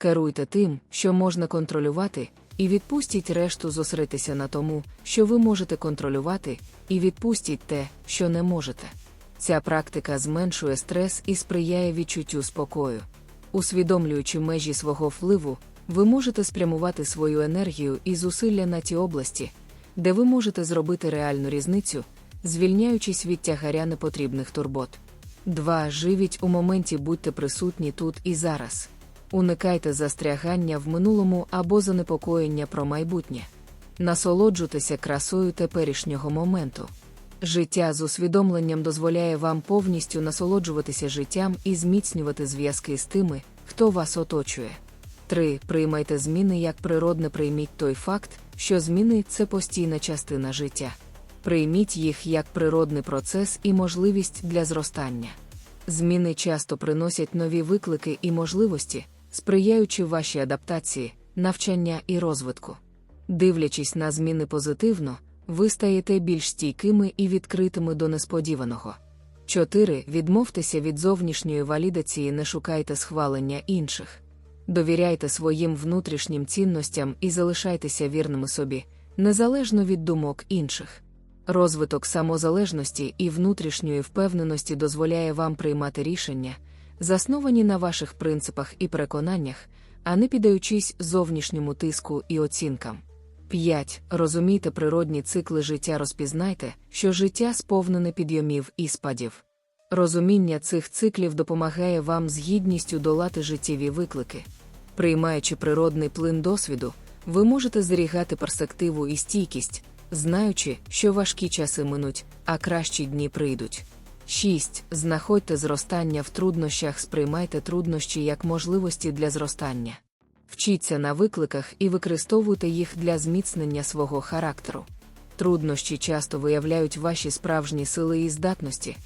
Керуйте тим, що можна контролювати, і відпустіть решту зосередитися на тому, що ви можете контролювати, і відпустіть те, що не можете. Ця практика зменшує стрес і сприяє відчуттю спокою. Усвідомлюючи межі свого впливу, ви можете спрямувати свою енергію і зусилля на ті області, де ви можете зробити реальну різницю, звільняючись від тягаря непотрібних турбот. 2. Живіть у моменті, будьте присутні тут і зараз. Уникайте застрягання в минулому або занепокоєння про майбутнє. Насолоджуйтеся красою теперішнього моменту. Життя з усвідомленням дозволяє вам повністю насолоджуватися життям і зміцнювати зв'язки з тими, хто вас оточує. 3. Приймайте зміни як природне прийміть той факт, що зміни це постійна частина життя. Прийміть їх як природний процес і можливість для зростання. Зміни часто приносять нові виклики і можливості, сприяючи вашій адаптації, навчання і розвитку. Дивлячись на зміни позитивно, ви стаєте більш стійкими і відкритими до несподіваного. 4. Відмовтеся від зовнішньої валідації, не шукайте схвалення інших. Довіряйте своїм внутрішнім цінностям і залишайтеся вірними собі, незалежно від думок інших. Розвиток самозалежності і внутрішньої впевненості дозволяє вам приймати рішення, засновані на ваших принципах і переконаннях, а не піддаючись зовнішньому тиску і оцінкам. 5. Розумійте природні цикли життя, розпізнайте, що життя сповнене підйомів і спадів. Розуміння цих циклів допомагає вам з гідністю долати життєві виклики. Приймаючи природний плин досвіду, ви можете зберігати перспективу і стійкість, знаючи, що важкі часи минуть, а кращі дні прийдуть. 6. Знаходьте зростання в труднощах, сприймайте труднощі як можливості для зростання. Вчіться на викликах і використовуйте їх для зміцнення свого характеру. Труднощі часто виявляють ваші справжні сили і здатності,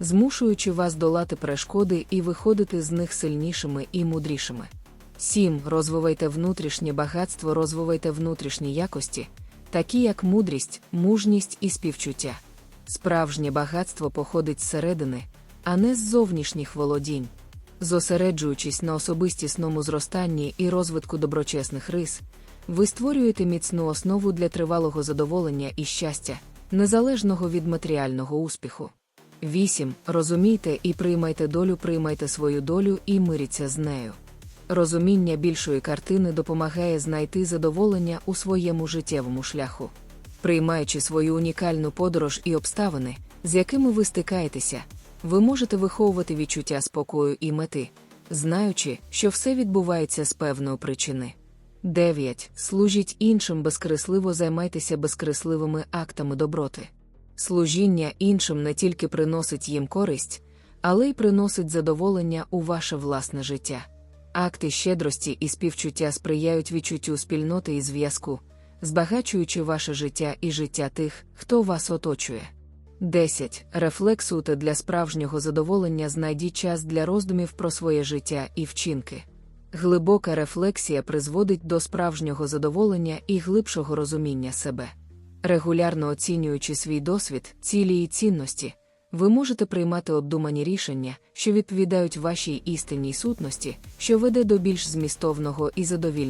змушуючи вас долати перешкоди і виходити з них сильнішими і мудрішими. 7. Розвивайте внутрішнє багатство, розвивайте внутрішні якості, такі як мудрість, мужність і співчуття. Справжнє багатство походить зсередини, а не з зовнішніх володінь. Зосереджуючись на особистісному зростанні і розвитку доброчесних рис, ви створюєте міцну основу для тривалого задоволення і щастя, незалежного від матеріального успіху. 8. Розумійте і приймайте долю, приймайте свою долю і миріться з нею. Розуміння більшої картини допомагає знайти задоволення у своєму життєвому шляху. Приймаючи свою унікальну подорож і обставини, з якими ви стикаєтеся, ви можете виховувати відчуття спокою і мети, знаючи, що все відбувається з певної причини. 9. Служіть іншим безкресливо займайтеся безкресливими актами доброти. Служіння іншим не тільки приносить їм користь, але й приносить задоволення у ваше власне життя. Акти щедрості і співчуття сприяють відчуттю спільноти і зв'язку, збагачуючи ваше життя і життя тих, хто вас оточує. 10. Рефлексуйте для справжнього задоволення, знайдіть час для роздумів про своє життя і вчинки. Глибока рефлексія призводить до справжнього задоволення і глибшого розуміння себе. Регулярно оцінюючи свій досвід, цілі і цінності, ви можете приймати обдумані рішення, що відповідають вашій істинній сутності, що веде до більш змістовного і задовільного.